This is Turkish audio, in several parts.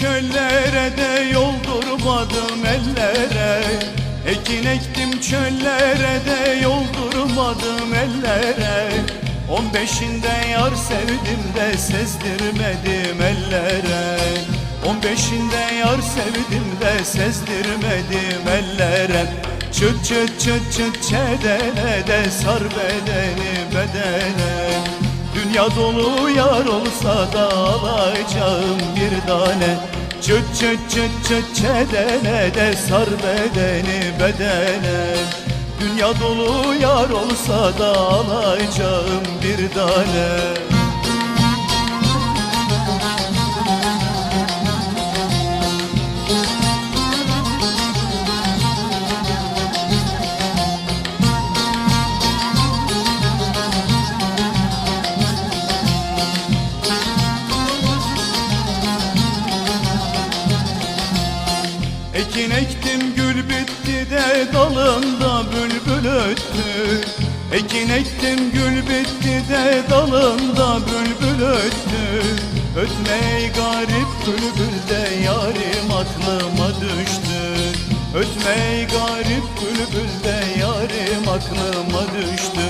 çöllere de yoldurmadım ellere. Ekin ektim çöllere de yoldurmadım ellere. On beşinde yar sevdim de sezdirmedim ellere. On beşinde yar sevdim de sezdirmedim ellere. Çıt çıt çıt çıt çedene de sar bedeni bedene Dünya dolu yar olsa da alacağım bir tane. Çıt çıt çıt çıt çedene de sar bedeni bedene. Dünya dolu yar olsa da alacağım bir tane Ekin ektim gül bitti de dalında bülbül öttü. Ekin ektim gül bitti de dalında bülbül öttü. Ötmey garip bülbül de yarim aklıma düştü. Ötmey garip bülbül de yarim aklıma düştü.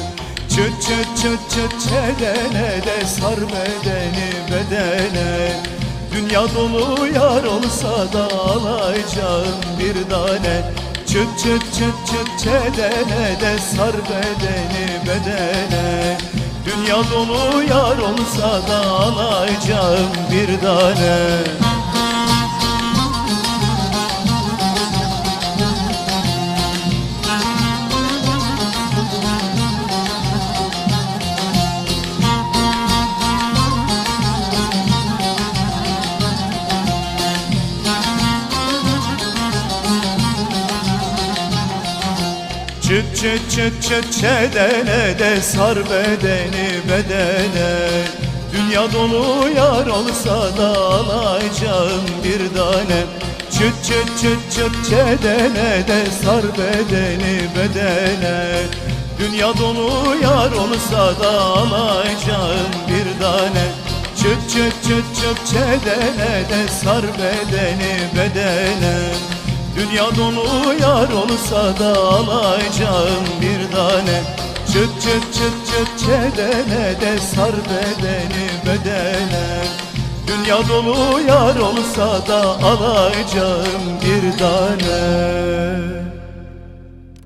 Çıt çıt çıt çıt çedene de sar bedeni bedene Dünya dolu yar olsa da alacağım bir tane. Çıt çıt çıt çıt çedene de sar bedeni bedene. Dünya dolu yar olsa da alacağım bir tane Çıt çıt çıt çıt çedene de sar bedeni bedene Dünya dolu yar olsa da alacağım bir tane. Çıt çıt çıt çıt çedene de sar bedeni bedene Dünya dolu yar olsa da alacağım bir tane. Çıt çıt çıt çıt çedene de sar bedeni bedene Dünya dolu yar olsa da alacağım bir tane. Çıt çıt çıt çıt çedene de sar bedeni bedene. Dünya dolu yar olsa da alacağım bir tane